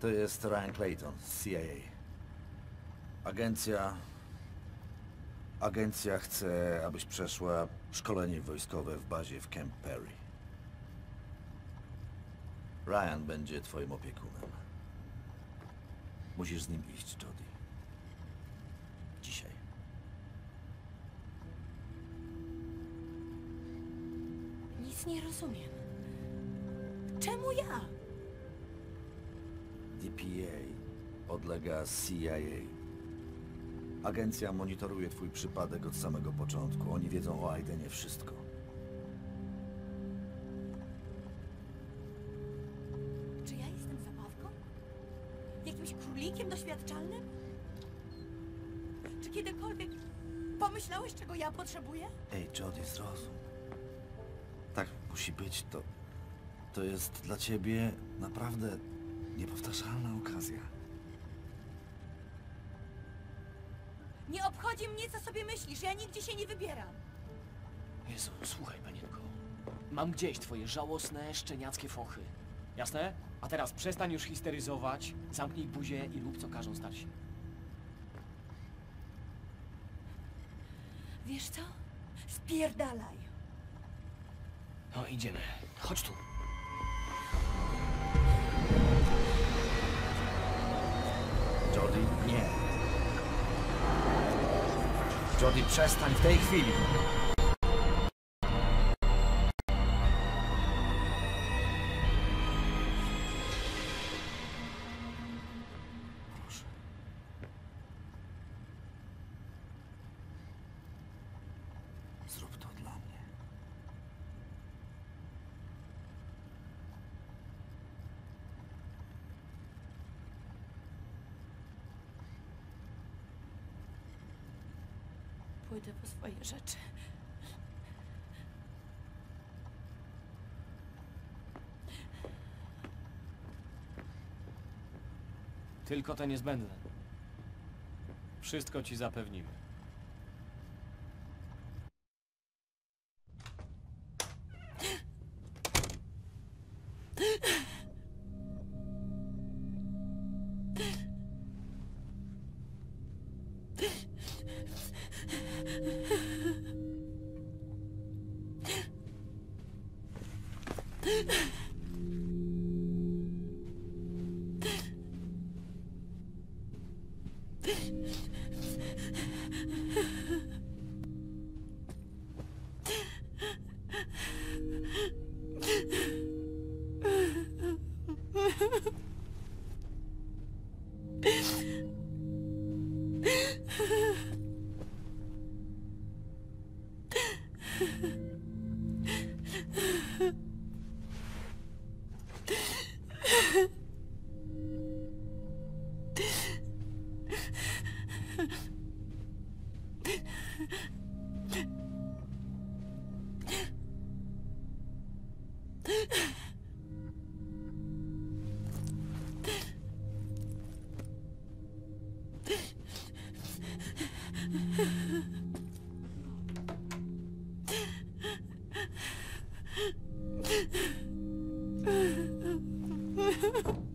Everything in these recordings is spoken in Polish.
To jest Ryan Clayton z CIA. Agencja... Agencja chce, abyś przeszła szkolenie wojskowe w bazie w Camp Perry. Ryan będzie twoim opiekunem. Musisz z nim iść, Jody. Dzisiaj. Nic nie rozumiem. Czemu ja? DPA podlega CIA. Agencja monitoruje twój przypadek od samego początku. Oni wiedzą o Aidenie wszystko. Czy ja jestem zabawką? Jakimś królikiem doświadczalnym? Czy kiedykolwiek pomyślałeś, czego ja potrzebuję? Ej, Jody, zrozum. Tak musi być. To, to jest dla ciebie naprawdę niepowtarzalna okazja. Nie obchodzi mnie, co sobie myślisz. Ja nigdzie się nie wybieram. Jezu, słuchaj, panienko. Mam gdzieś twoje żałosne, szczeniackie fochy. Jasne? A teraz przestań już histeryzować, zamknij buzię i rób co każą starsi. Wiesz co? Spierdalaj. No idziemy. Chodź tu. Jody, nie. Jody, przestań w tej chwili. Zrób Pójdę po swoje rzeczy. Tylko te niezbędne. Wszystko ci zapewnimy. Ha ha ha. Ha ha ha.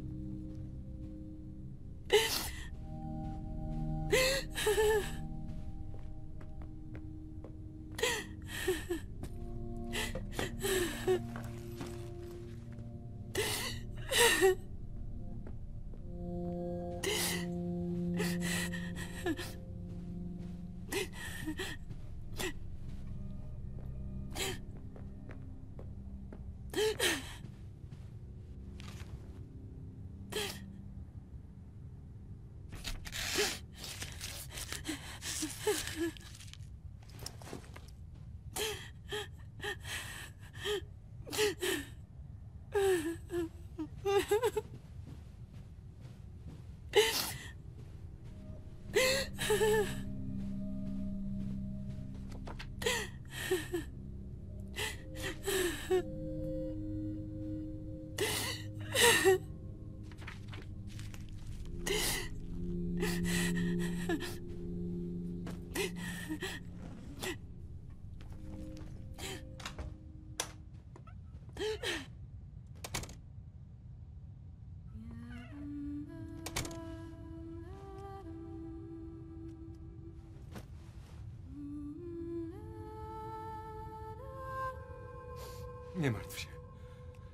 Nie martw się.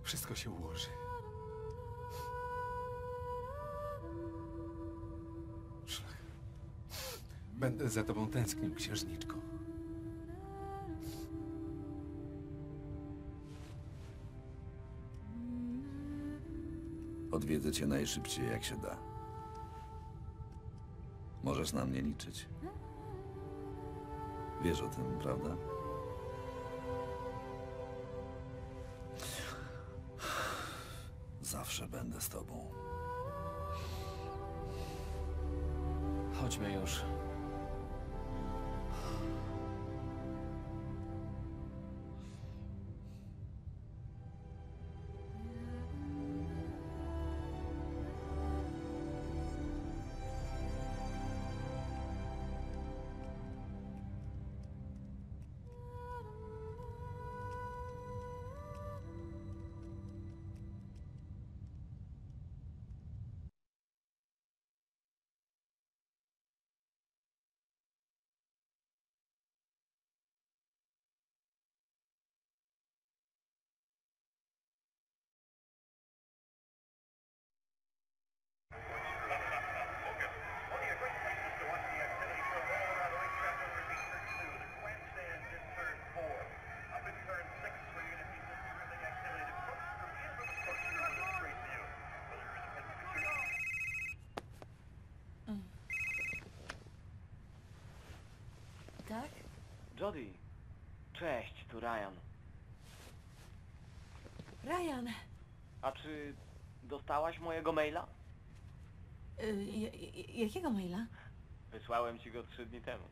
Wszystko się ułoży. Będę za tobą tęsknił, księżniczko. Odwiedzę cię najszybciej, jak się da. Możesz na mnie liczyć. Wiesz o tym, prawda? Zawsze będę z tobą. Chodźmy już. Tak? Jody, cześć, tu Ryan. Ryan, A czy dostałaś mojego maila? y, j- j- jakiego maila? Wysłałem ci go trzy dni temu.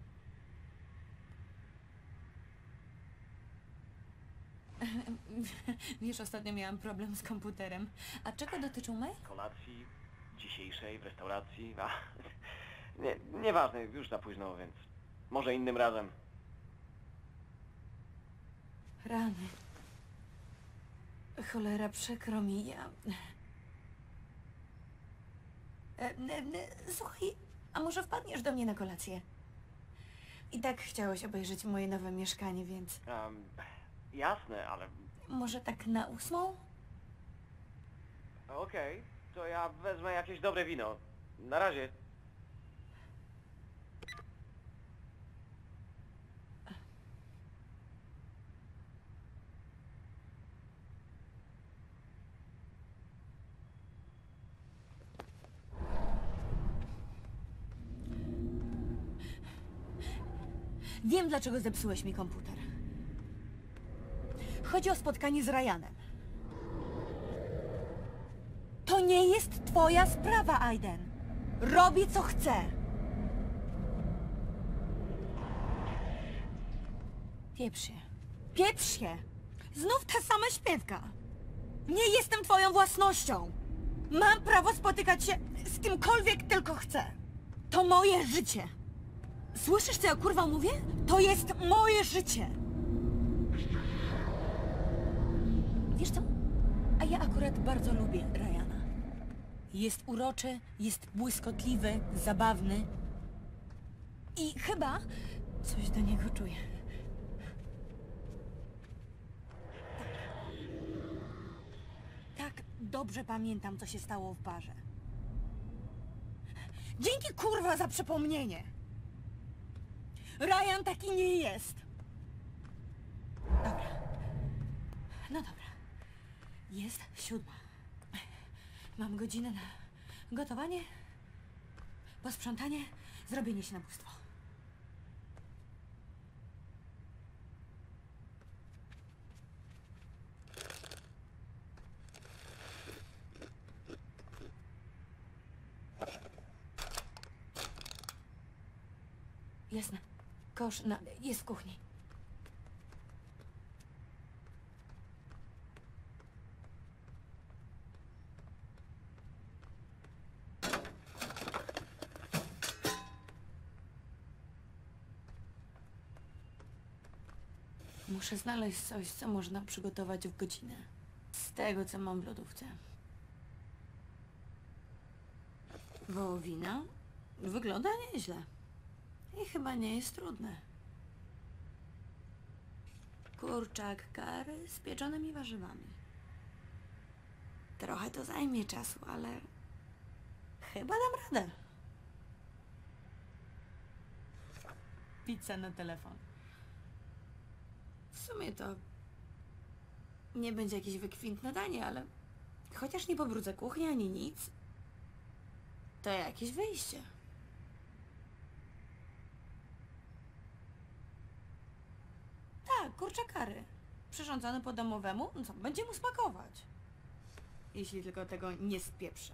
Wiesz, ostatnio miałam problem z komputerem. A czego dotyczył mail? Kolacji dzisiejszej w restauracji. A, nie, nieważne, już za późno, więc może innym razem. Rany. Cholera, przykro mi, ja... E, e, e, Słuchaj, a może wpadniesz do mnie na kolację? I tak chciałeś obejrzeć moje nowe mieszkanie, więc jasne, ale może tak na ósmą? okej, to ja wezmę jakieś dobre wino. Na razie. Wiem, dlaczego zepsułeś mi komputer. Chodzi o spotkanie z Ryanem. To nie jest twoja sprawa, Aiden. Robię, co chcę. Pieprz się. Pieprz się! Znów ta sama śpiewka. Nie jestem twoją własnością. Mam prawo spotykać się z kimkolwiek tylko chcę. To moje życie. Słyszysz, co ja kurwa mówię? To jest moje życie! Wiesz co? A ja akurat bardzo lubię Ryana. Jest uroczy, jest błyskotliwy, zabawny. I chyba coś do niego czuję. Tak, tak dobrze pamiętam, co się stało w barze. Dzięki kurwa za przypomnienie! Ryan taki nie jest. Dobra. No dobra. Jest siódma. Mam godzinę na gotowanie, posprzątanie, zrobienie się na bóstwo. Jasne. Kosz na, jest w kuchni. Muszę znaleźć coś, co można przygotować w godzinę. Z tego, co mam w lodówce. Wołowina? Wygląda nieźle. I chyba nie jest trudne. Kurczak kary z pieczonymi warzywami. Trochę to zajmie czasu, ale chyba dam radę. Pizza na telefon. W sumie to nie będzie jakieś wykwintne danie, ale chociaż nie pobrudzę kuchni ani nic, to jakieś wyjście. Tak, kurczakary. Przyrządzony po domowemu, no co, będzie mu smakować. Jeśli tylko tego nie spieprzę.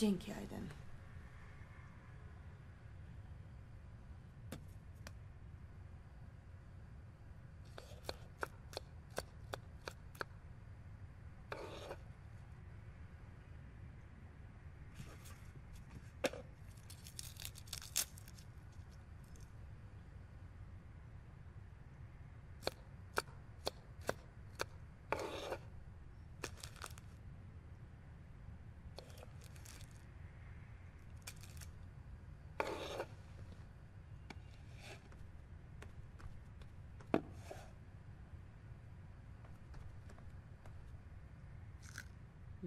Dzięki, Aiden.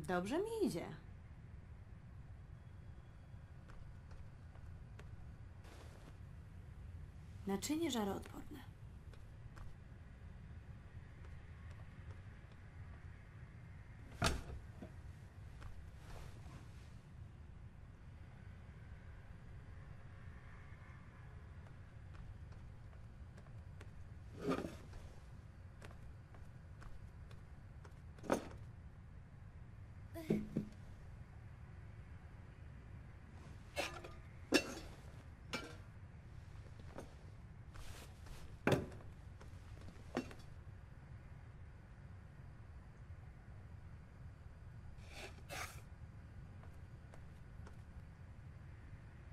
Dobrze mi idzie. Naczynie żaroodporne.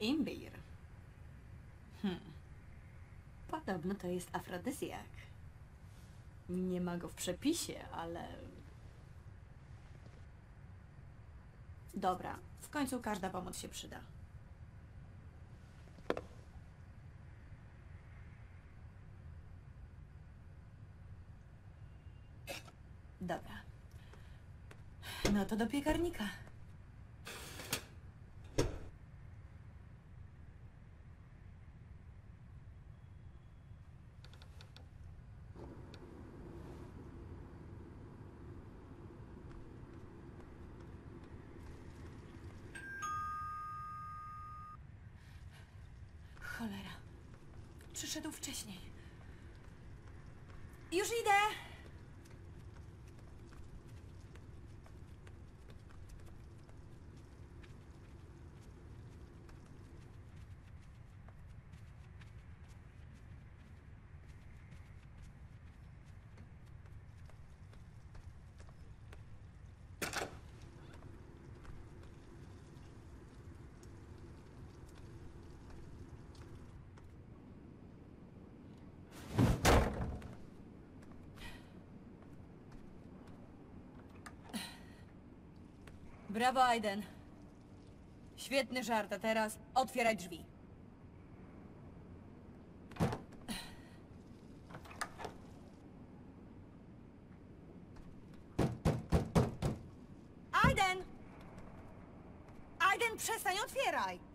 Imbir. Hmm. Podobno to jest afrodyzjak. Nie ma go w przepisie, ale... Dobra, w końcu każda pomoc się przyda. Dobra. No to do piekarnika. Cholera. Przyszedł wcześniej. Już idę! Brawo, Aiden. Świetny żart, a teraz otwieraj drzwi. Aiden! Aiden, przestań, otwieraj!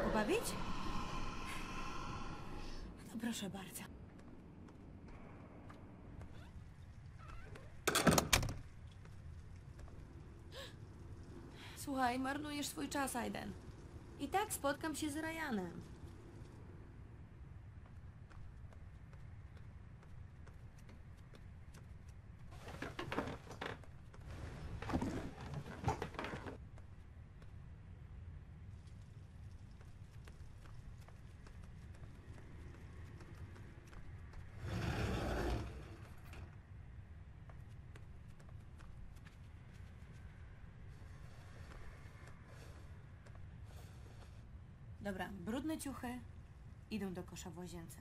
Pobawić? No proszę bardzo. Słuchaj, marnujesz swój czas, Aiden. I tak spotkam się z Ryanem. Dobra, brudne ciuchy idą do kosza w łazience.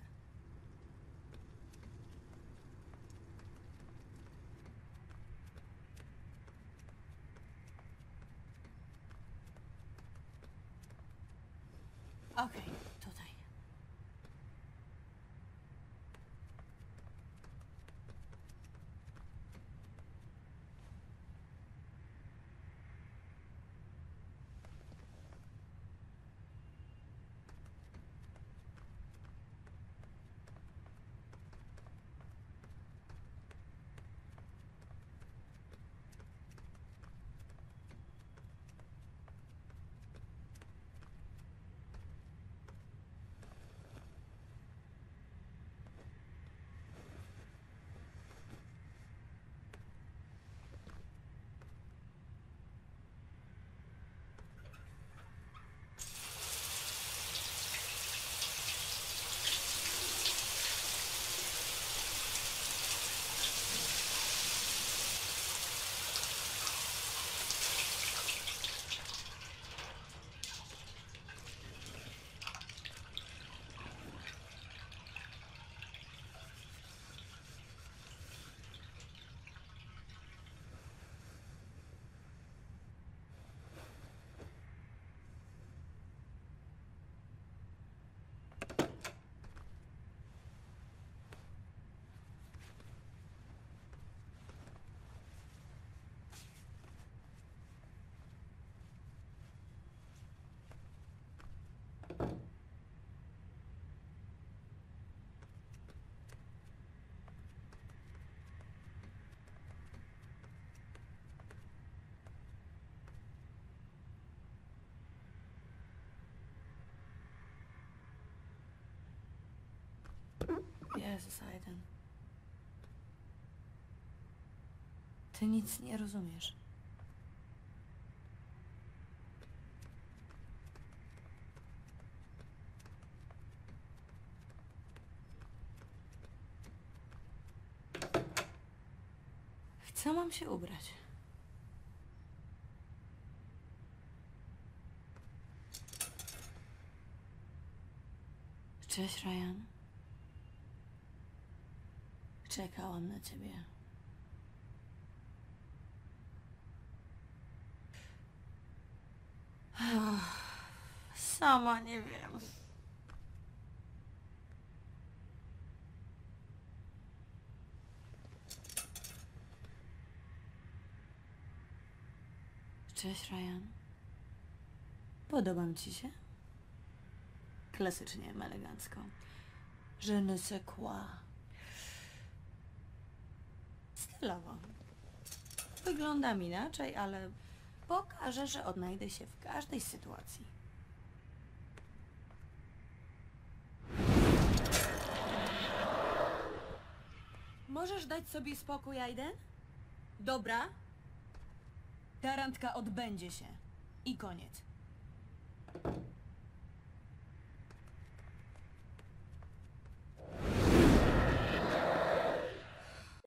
Jezus, Aiden. Ty nic nie rozumiesz. Co mam się ubrać? Cześć, Ryan. Czekałam na ciebie. Sama nie wiem. Cześć, Ryan. Podobam ci się? Klasycznie, elegancko. Je ne sais quoi. Stylowo. Wyglądam inaczej, ale pokażę, że odnajdę się w każdej sytuacji. Możesz dać sobie spokój, Aiden? Dobra. Ta randka odbędzie się. I koniec.